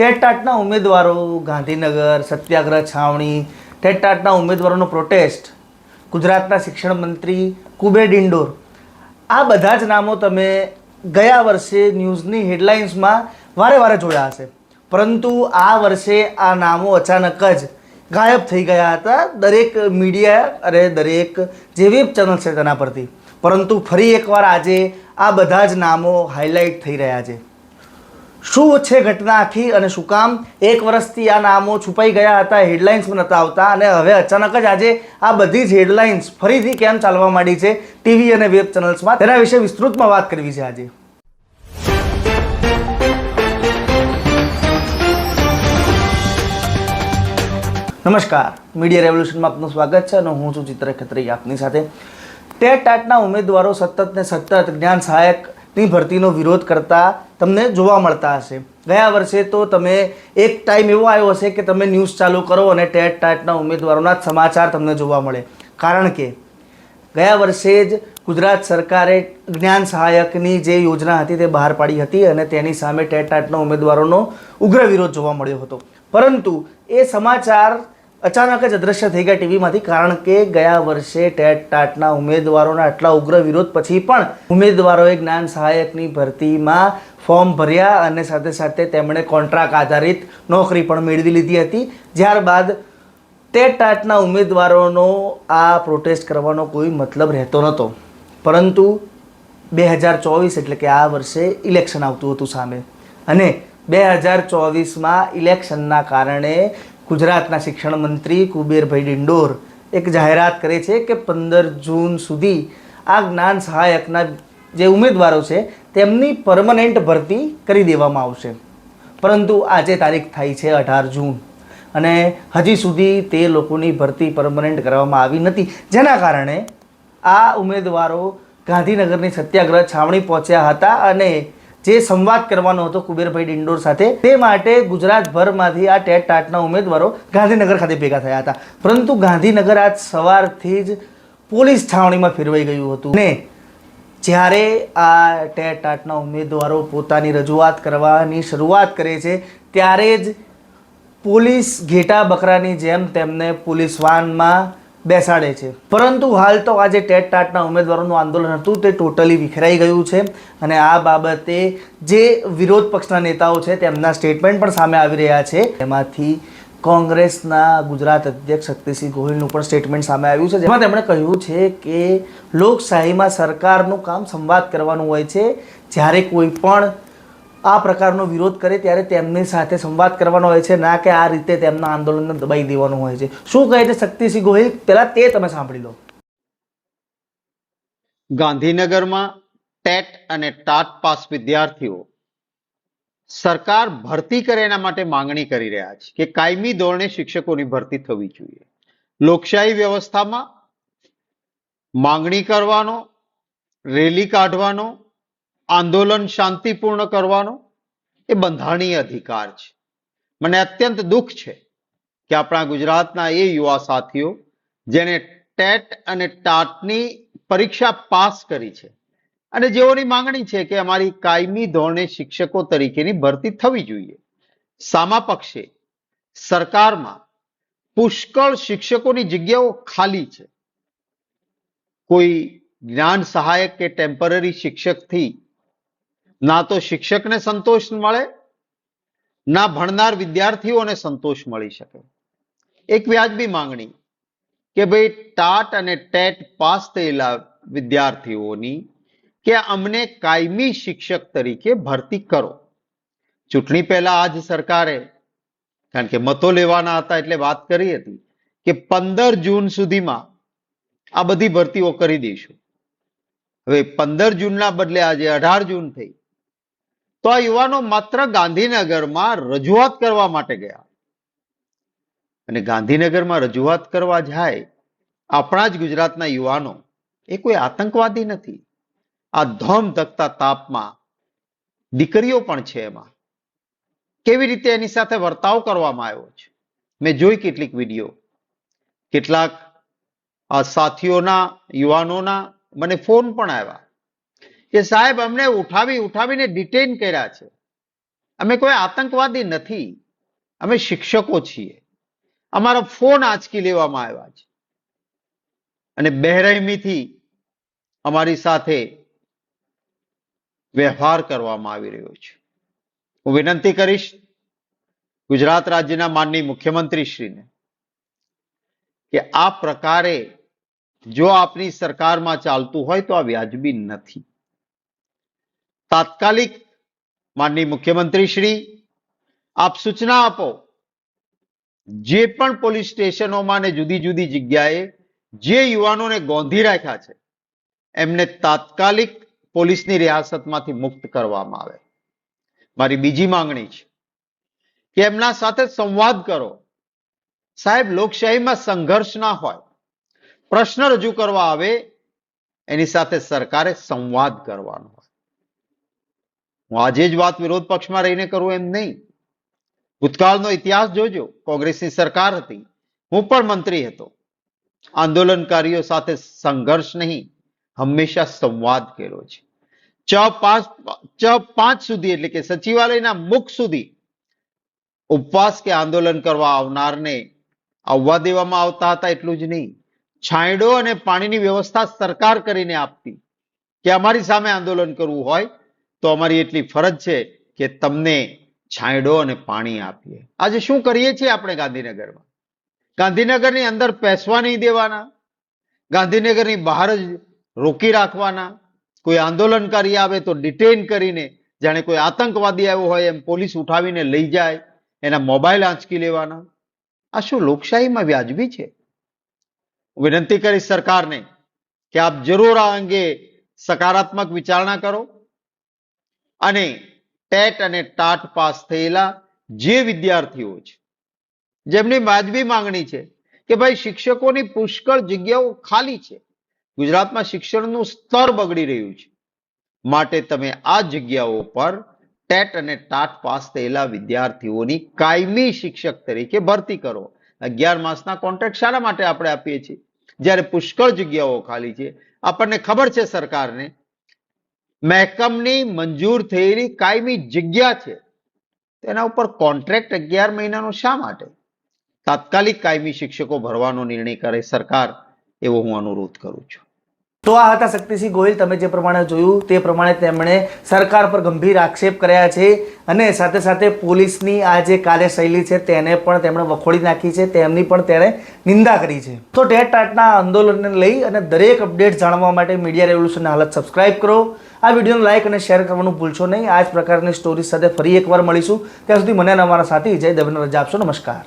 ટેટટાટના ઉમેદવારો, ગાંધીનગર, સત્યાગ્રહ, છાવણી, ટેટટાટના ઉમેદવારોનો પ્રોટેસ્ટ ગુજરાતના શિક્ષણ મંત્રી કુબેર ડિંડોર. આ બધા જ નામો તમે ગયા વર્ષે ન્યૂઝની હેડલાઇન્સમાં વારે વારે જોયા હશે. પરંતુ આ વર્ષે આ નામો અચાનક જ ગાયબ થઈ ગયા હતા. દરેક મીડિયા અને દરેક જે વેબ ચેનલ છે તેના પરથી. પરંતુ ફરી એકવાર આજે આ બધા જ નામો હાઇલાઇટ થઈ રહ્યા છે. શું છે ઘટના આખી અને શું કામ? એક વર્ષથી આ નામો છુપાઈ ગયા હતા હેડલાઇન્સ પણ નહોતા આવતા અને હવે અચાનક જ આજે આ બધી જ હેડલાઇન્સ ફરીથી કેમ ચાલવા માંડી છે? ટીવી અને વેબ ચેનલ્સમાં તેના વિશે વિસ્તૃતમાં વાત કરવી છે આજે. નમસ્કાર. મીડિયા રેવોલ્યુશનમાં આપનું સ્વાગત છે અને હું છું ચિત્ર ખત્રી આપની સાથે. ટેટ ટાટના ઉમેદવારો સતત ને સતત જ્ઞાન સહાયકની ભરતીનો વિરોધ કરતા તમને જોવા મળતા હશે. ગયા વર્ષે તો તમે એક ટાઈમ એવો આવ્યો હશે કે તમે ન્યૂઝ ચાલુ કરો અને ટેટ ટાટના ઉમેદવારોના જ સમાચાર તમને જોવા મળે. કારણ કે ગયા વર્ષે જ ગુજરાત સરકારે જ્ઞાન સહાયકની જે યોજના હતી તે બહાર પાડી હતી અને તેની સામે ટેટ ટાટના ઉમેદવારોનો ઉગ્ર વિરોધ જોવા મળ્યો હતો. પરંતુ એ સમાચાર અચાનક જ અદ્રશ્ય થઈ ગયા ટીવીમાંથી, કારણ કે ગયા વર્ષે ટેટ ટાટના ઉમેદવારોના આટલા ઉગ્ર વિરોધ પછી પણ ઉમેદવારોએ જ્ઞાન સહાયકની ભરતીમાં ફોર્મ ભર્યા અને સાથે સાથે તેમણે કોન્ટ્રાક્ટ આધારિત નોકરી પણ મેળવી લીધી હતી. ત્યારબાદ ટેટ ટાટના ઉમેદવારોનો આ પ્રોટેસ્ટ કરવાનો કોઈ મતલબ રહેતો નહોતો. પરંતુ બે હજાર ચોવીસ એટલે કે આ વર્ષે ઇલેક્શન આવતું હતું સામે. અને બે હજાર ચોવીસમાં ઇલેક્શનના કારણે ગુજરાતના શિક્ષણ મંત્રી કુબેરભાઈ ડિંડોર એક જાહેરાત કરે છે કે પંદર જૂન સુધી આ જ્ઞાન સહાયકના જે ઉમેદવારો છે તેમની પરમનન્ટ ભરતી કરી દેવામાં આવશે. પરંતુ આજે તારીખ થાય છે અઢાર જૂન અને હજી સુધી તે લોકોની ભરતી પરમનન્ટ કરવામાં આવી નથી. જેના કારણે આ ઉમેદવારો ગાંધીનગરની સત્યાગ્રહ છાવણી પહોંચ્યા હતા અને જે સંવાદ કરવાનો હતો કુબેરભાઈ ડિંડોર સાથે, તે માટે ગુજરાતભરમાંથી આ ટેટ ટાટના ઉમેદવારો ગાંધીનગર ખાતે ભેગા થયા હતા. પરંતુ ગાંધીનગર આજ સવારથી જ પોલીસ છાવણીમાં ફેરવાઈ ગયું હતું. ને જ્યારે આ ટેટ ટાટના ઉમેદવારો પોતાની રજૂઆત કરવાની શરૂઆત કરે છે, ત્યારે જ પોલીસ ઘેટા બકરાની જેમ તેમને પોલીસ વાનમાં બેસાડે છે. પરંતુ હાલ તો આજે ટેટ ટાટના ઉમેદવારોનું આંદોલન હતું, તે ટોટલી વિખેરાઈ ગયું છે અને આ બાબતે જે વિરોધ પક્ષના નેતાઓ છે તેમના સ્ટેટમેન્ટ પણ સામે આવી રહ્યા છે. એમાંથી કોંગ્રેસના ગુજરાત અધ્યક્ષ શક્તિસિંહ ગોહિલનું પણ સ્ટેટમેન્ટ સામે આવ્યું છે, જેમાં તેમણે કહ્યું છે કે લોકશાહીમાં સરકારનું કામ સંવાદ કરવાનું હોય છે. જ્યારે કોઈ પણ આ પ્રકારનો વિરોધ કરે ત્યારે તેમની સાથે સંવાદ કરવાનો હોય છે, ના કે આ રીતે તેમના આંદોલનને દબાઈ દેવાનું હોય છે. શું કહે છે શક્તિસિંહ ગોહિલ? પહેલા તે તમે સાંભળી લો. ગાંધીનગરમાં ટેટ અને ટાટ પાસ વિદ્યાર્થીઓ સરકાર ભરતી કરે એના માટે માંગણી કરી રહ્યા છે કે કાયમી ધોરણે શિક્ષકોની ભરતી થવી જોઈએ. લોકશાહી વ્યવસ્થામાં માંગણી કરવાનો, રેલી કાઢવાનો આંદોલન શાંતિપૂર્ણ કરવાનો એ બંધારણીય અધિકાર છે. મને અત્યંત દુઃખ છે કે આપણા ગુજરાતના એ યુવા સાથીઓ જેને ટેટ અને ટાટની પરીક્ષા પાસ કરી છે અને જેઓની માંગણી છે કે અમારી કાયમી ધોરણે શિક્ષકો તરીકેની ભરતી થવી જોઈએ. સામા પક્ષે સરકારમાં પુષ્કળ શિક્ષકોની જગ્યાઓ ખાલી છે. કોઈ જ્ઞાન સહાયક કે ટેમ્પરરી શિક્ષકથી ના તો શિક્ષકને સંતોષ મળે, ના ભણનાર વિદ્યાર્થીઓને સંતોષ મળી શકે. એક વ્યાજબી માંગણી કે ભાઈ ટાટ અને ટેટ પાસ થયેલા વિદ્યાર્થીઓની કે અમને કાયમી શિક્ષક તરીકે ભરતી કરો. ચૂંટણી પહેલા આજ સરકારે, કારણ કે મતો લેવાના હતા એટલે વાત કરી હતી, કે પંદર જૂન સુધીમાં આ બધી ભરતીઓ કરી દઈશું. હવે પંદર જૂનના બદલે આજે અઢાર જૂન થઈ. તો આ યુવાનો માત્ર ગાંધીનગરમાં રજૂઆત કરવા માટે ગયા. અને ગાંધીનગરમાં રજૂઆત કરવા જાય આપણા જ ગુજરાતના યુવાનો, એ કોઈ આતંકવાદી નથી. આ ધમ ધકતા તાપમાં દીકરીઓ પણ છે એમાં. કેવી રીતે એની સાથે વર્તાવ કરવામાં આવ્યો છે? મેં જોઈ કેટલીક વીડિયો. કેટલાક આ સાથીઓના, યુવાનોના મને ફોન પણ આવ્યા. કે સાહેબ, અમને ઉઠાવી, ઉઠાવીને ડિટેન કર્યા છે. અમે કોઈ આતંકવાદી નથી. અમે શિક્ષકો છીએ. અમારો ફોન આંચકી લેવામાં આવ્યા છે. અને બેરહેમીથી અમારી સાથે વ્યવહાર કરવામાં આવી રહ્યો છે. હું વિનંતી કરીશ ગુજરાત રાજ્યના માનની મુખ્યમંત્રીશ્રીને કે આ પ્રકારે જો આપની સરકારમાં ચાલતું હોય તો આ વ્યાજબી નથી. તાત્કાલિક માનની મુખ્યમંત્રી શ્રી, આપ સૂચના આપો, જે પણ પોલીસ સ્ટેશનોમાં ને જુદી જુદી જગ્યાએ જે યુવાનોને ગોંધી રાખ્યા છે, એમને તાત્કાલિક પોલીસની રિયાસતમાંથી મુક્ત કરવામાં આવે. મારી બીજી માંગણી છે કે એમના સાથે સંવાદ કરો. સાહેબ, લોકશાહીમાં સંઘર્ષ ના હોય, પ્રશ્ન રજૂ કરવા આવે, એની સાથે સરકારે સંવાદ કરવાનો હું આજે જ વાત વિરોધ પક્ષમાં રહીને કરું એમ નહીં. ભૂતકાળનો ઇતિહાસ જોજો. કોંગ્રેસની સરકાર હતી. હું પણ મંત્રી હતો. આંદોલનકારીઓ સાથે સંઘર્ષ નહીં. હંમેશા સંવાદ કર્યો છે. ચ પાંચ ચ પાંચ સુધી એટલે કે સચિવાલયના મુખ સુધી ઉપવાસ કે આંદોલન કરવા આવનારને આવવા દેવામાં આવતા હતા એટલું જ નહીં. છાંયડો અને પાણીની વ્યવસ્થા સરકાર કરીને આપતી. કે અમારી સામે આંદોલન કરવું હોય તો અમારી એટલી ફરજ છે કે તમને છાંયડો અને પાણી આપીએ. આજે શું કરીએ છીએ આપણે ગાંધીનગરમાં? ગાંધીનગરની અંદર પેસવા નહીં દેવાના. ગાંધીનગરની બહાર જ રોકી રાખવાના. કોઈ આંદોલનકારી આવે તો ડિટેન કરીને જાણે કોઈ આતંકવાદી આવ્યો હોય એમ પોલીસ ઉઠાવીને લઈ જાય, એના મોબાઈલ આંચકી લેવાના. આ શું લોકશાહીમાં વ્યાજબી છે? હું વિનંતી કરીશ સરકારને કે આપ જરૂર આ અંગે સકારાત્મક વિચારણા કરો. અને ટેટ અને ટાટ પાસ થયેલા જે વિદ્યાર્થીઓ છે, જેમની વાજબી માંગણી છે કે ભાઈ શિક્ષકોની પુષ્કળ જગ્યાઓ ખાલી છે, ગુજરાતમાં શિક્ષણનું સ્તર બગડી રહ્યું છે, માટે તમે આ જગ્યાઓ પર ટેટ અને ટાટ પાસ થયેલા વિદ્યાર્થીઓની કાયમી શિક્ષક તરીકે ભરતી કરો. અગિયાર માસના કોન્ટ્રાક્ટ શાના માટે આપણે આપીએ છીએ. જ્યારે પુષ્કળ જગ્યાઓ ખાલી છે, આપણને ખબર છે સરકારને મહેકમની મંજૂર થયેલી કાયમી જગ્યા છે. તેના ઉપર કોન્ટ્રાક્ટ અગિયાર મહિનાનો શા માટે? તાત્કાલિક કાયમી શિક્ષકો ભરવાનો નિર્ણય કરે સરકાર, એવો હું અનુરોધ કરું છું. તો આ હતા શક્તિસિંહ ગોહિલ, તમે જે પ્રમાણે જોયું તે પ્રમાણે તેમણે સરકાર પર ગંભીર આક્ષેપ કર્યા છે અને સાથે સાથે પોલીસની આ જે કાર્યશૈલી છે તેને પણ તેમણે વખોડી નાખી છે, તેમની પણ તેણે નિંદા કરી છે. તો ટેટ ટાટના આંદોલનને લઈ અને દરેક અપડેટ જાણવા માટે મીડિયા રેવલ્યુશનને હાલત સબસ્ક્રાઇબ કરો. આ વિડીયોને લાઇક અને શેર કરવાનું ભૂલશો નહીં. આ જ પ્રકારની સ્ટોરી સાથે ફરી એકવાર મળીશું. ત્યાં સુધી મને અમારા સાથી જય દવેને રજા આપશો. નમસ્કાર.